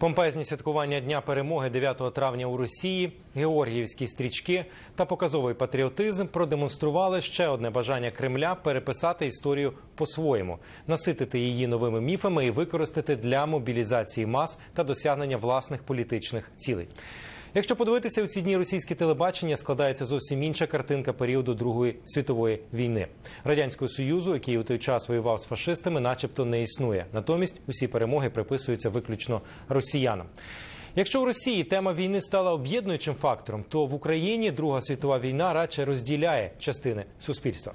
Помпезні святкування Дня перемоги 9 травня у Росії, георгіївські стрічки та показовий патріотизм продемонстрували ще одне бажання Кремля переписати історію по-своєму, наситити її новими міфами і використати для мобілізації мас та досягнення власних політичних цілей. Якщо подивитися у ці дні російське телебачення, складається зовсім інша картинка періоду Другої світової війни. Радянського союзу, який у той час воював з фашистами, начебто не існує. Натомість усі перемоги приписуються виключно росіянам. Якщо в Росії тема війни стала об'єднуючим фактором, то в Україні Друга світова війна радше розділяє частини суспільства.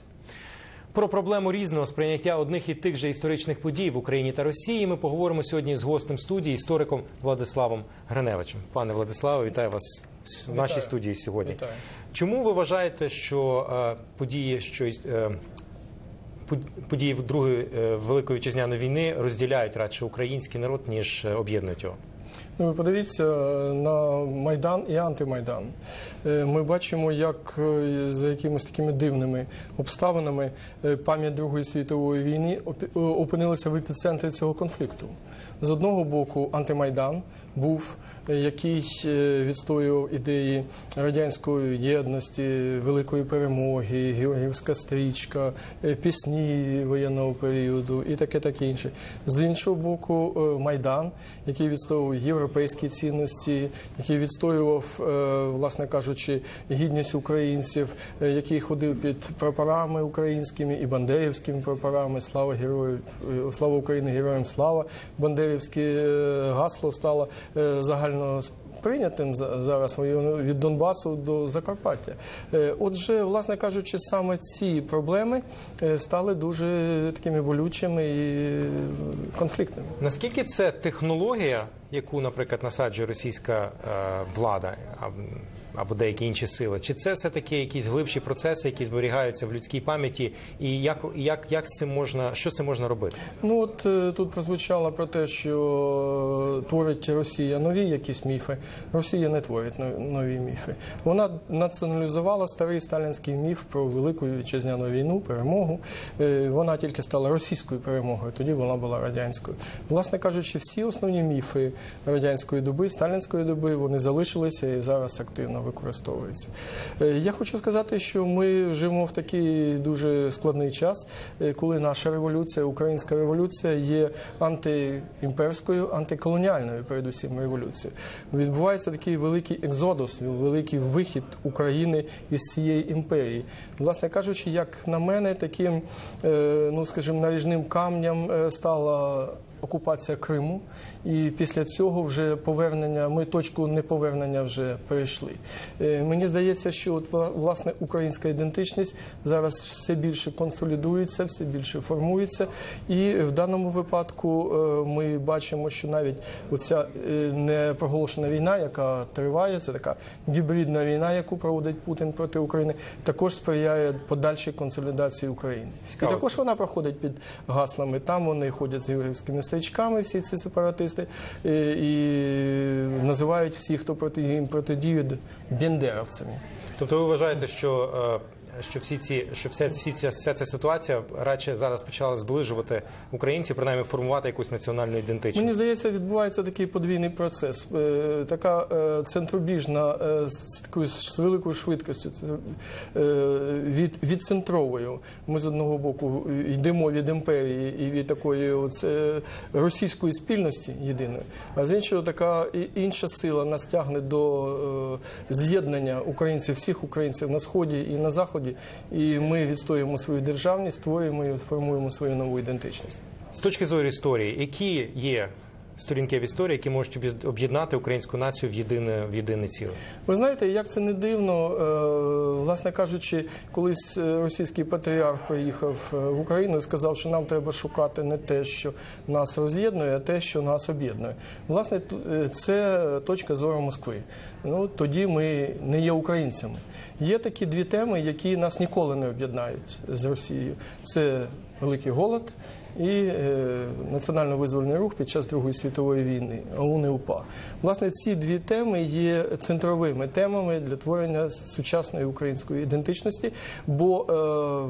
Про проблему різного сприйняття одних і тих же історичних подій в Україні та Росії ми поговоримо сьогодні з гостем студії, істориком Владиславом Гриневичем. Пане Владиславе, вітаю вас в нашій студії сьогодні. Вітаю. Чому ви вважаєте, що е, події, що е, події Другої е, великої вітчизняної війни розділяють радше український народ ніж е, об'єднують його? Ну, подивіться на Майдан і антимайдан. Е, Ми бачимо, як е, за якимись такими дивними обставинами е, пам'ять Другої світової війни е, опинилася в епіцентрі цього конфлікту. З одного боку, антимайдан був, е, який е, відстоював ідеї радянської єдності, великої перемоги, Георгіївська стрічка, е, пісні воєнного періоду і таке таке інше. З іншого боку, е, майдан, який відстоював європейські цінності, який відстоював, е, власне кажучи, гідність українців, е, який ходив під прапорами українськими і бандерівськими прапорами. Слава героїв, е, слава Україні, героям слава! Бандерівське гасло стало загально прийнятим за- зараз від Донбасу до Закарпаття. Отже, власне кажучи, саме ці проблеми стали дуже такими болючими і конфліктними. Наскільки це технологія, яку, наприклад, насаджує російська е, влада або деякі інші сили, чи це все таки якісь глибші процеси, які зберігаються в людській пам'яті, і як, як, як цим можна, що з цим можна робити? Ну от е, тут прозвучало про те, що е, творить Росія нові якісь міфи. Росія не творить но- нові міфи. Вона націоналізувала старий сталінський міф про велику вітчизняну війну, перемогу. Вона тільки стала російською перемогою, тоді вона була радянською. Власне кажучи, всі основні міфи радянської доби, сталінської доби, вони залишилися і зараз активно використовуються. Е, Я хочу сказати, що ми живемо в такий дуже складний час, е, коли наша революція, українська революція є антиімперською, антиколоніальною, передусім, революцією. Відбувається такий великий екзодус, великий вихід України із цієї імперії. Власне кажучи, як на мене, таким, е, ну скажімо, наріжним камнем стала окупація Криму, і після цього вже повернення, ми точку неповернення вже перейшли. Е, Мені здається, що от власне українська ідентичність зараз все більше консолідується, все більше формується. І в даному випадку е, ми бачимо, що навіть оця е, непроголошена війна, яка триває, це така гібридна війна, яку проводить Путін проти України, також сприяє подальшій консолідації України. Цікаво. І також вона проходить під гаслами. Там вони ходять з георгівськими стрічками, всі ці сепаратисти, е, і називають всіх, хто проти їм протидіють бендеровцями. Тобто ви вважаєте, що, е, що всі ці, що вся, всі ця, вся ця ситуація радше зараз почала зближувати українців, принаймні формувати якусь національну ідентичність? Мені здається, відбувається такий подвійний процес. Е, Така е, центробіжна е, з такою з великою швидкістю е, від, відцентровою. Ми з одного боку йдемо від імперії і від такої от, е, російської спільності єдиної, а з іншого така інша сила нас тягне до з'єднання українців, всіх українців на сході і на заході. І ми відстоюємо свою державність, створюємо і формуємо свою нову ідентичність. З точки зору історії, які є сторінки в історії, які можуть об'єднати українську націю в єдине в єдине ціле? Ви знаєте, як це не дивно, е, власне кажучи, колись е, російський патріарх приїхав е, в Україну і сказав, що нам треба шукати не те, що нас роз'єднує, а те, що нас об'єднує. Власне, це точка зору Москви. Ну тоді ми не є українцями. Є такі дві теми, які нас ніколи не об'єднають з Росією. Це великий голод і е, національно-визвольний рух під час Другої світової війни ОУН і УПА. Власне, ці дві теми є центровими темами для творення сучасної української ідентичності, бо е,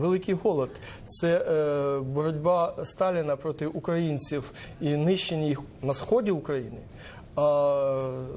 великий голод це е, боротьба Сталіна проти українців і нищення їх на сході України.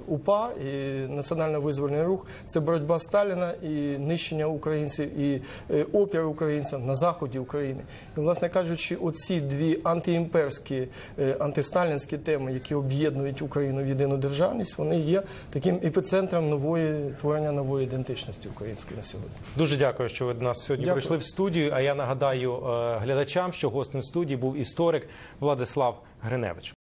УПА і національно-визвольний рух це боротьба Сталіна і нищення українців, і е, опір українцям на заході України. І, власне кажучи, оці дві антиімперські, е, антисталінські теми, які об'єднують Україну в єдину державність, вони є таким епіцентром нової творення нової ідентичності української на сьогодні. Дуже дякую, що ви до нас сьогодні Дякую. прийшли в студію. А я нагадаю е, глядачам, що гостем студії був історик Владислав Гриневич.